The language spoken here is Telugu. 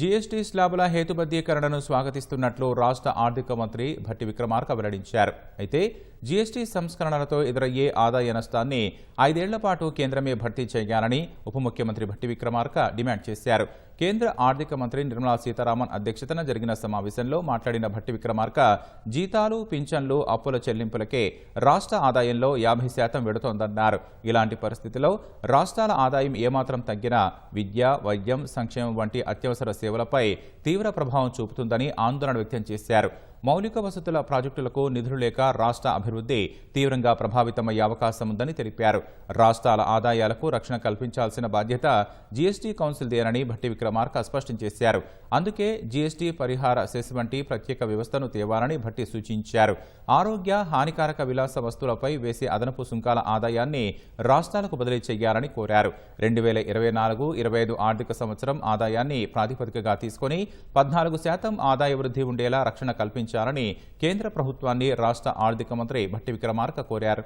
జీఎస్టీ స్లాబుల హేతుబద్ధీకరణను స్వాగతిస్తున్నట్లు రాష్ట్ర ఆర్థిక మంత్రి భట్టి విక్రమార్క వెల్లడించారు. అయితే జీఎస్టీ సంస్కరణలతో ఎదురయ్యే ఆదాయ నష్టాన్ని ఐదేళ్ళ పాటు కేంద్రమే భర్తీ చేయాలని ఉప ముఖ్యమంత్రి భట్టి విక్రమార్క డిమాండ్ చేశారు. కేంద్ర ఆర్థిక మంత్రి నిర్మలా సీతారామన్ అధ్యక్షతన జరిగిన సమావేశంలో మాట్లాడిన భట్టి విక్రమార్క జీతాలు పింఛన్లు అప్పుల చెల్లింపులకే రాష్ట్ర ఆదాయంలో యాభై శాతం వెడుతోందన్నారు. ఇలాంటి పరిస్థితిలో రాష్ట్రాల ఆదాయం ఏమాత్రం తగ్గినా విద్య వైద్యం సంక్షేమం వంటి అత్యవసర సేవలపై తీవ్ర ప్రభావం చూపుతుందని ఆందోళన వ్యక్తం చేశారు. మౌలిక వసతుల ప్రాజెక్టులకు నిధులు లేక రాష్ట్ర అభివృద్ధి తీవ్రంగా ప్రభావితమయ్యే అవకాశం ఉందని తెలిపారు. రాష్ట్రాల ఆదాయాలకు రక్షణ కల్పించాల్సిన బాధ్యత జీఎస్టీ కౌన్సిల్దేనని భట్టి విక్రమార్క స్పష్టం చేశారు. అందుకే జీఎస్టీ పరిహార సెస్ వంటి ప్రత్యేక వ్యవస్థను తేవాలని భట్టి సూచించారు. ఆరోగ్య హానికారక విలాస వస్తువులపై వేసే అదనపు సుంకాల ఆదాయాన్ని రాష్ట్రాలకు బదిలీ చేయాలని కోరారు. రెండు వేల ఇరవై నాలుగు ఇరవై ఐదు ఆర్థిక సంవత్సరం ఆదాయాన్ని ప్రాతిపదికగా తీసుకొని పద్నాలుగు శాతం ఆదాయ వృద్ధి ఉండేలా రక్షణ కల్పించారు. అందించాలని కేంద్ర ప్రభుత్వాన్ని రాష్ట్ర ఆర్థిక మంత్రి భట్టి విక్రమార్క కోరారు.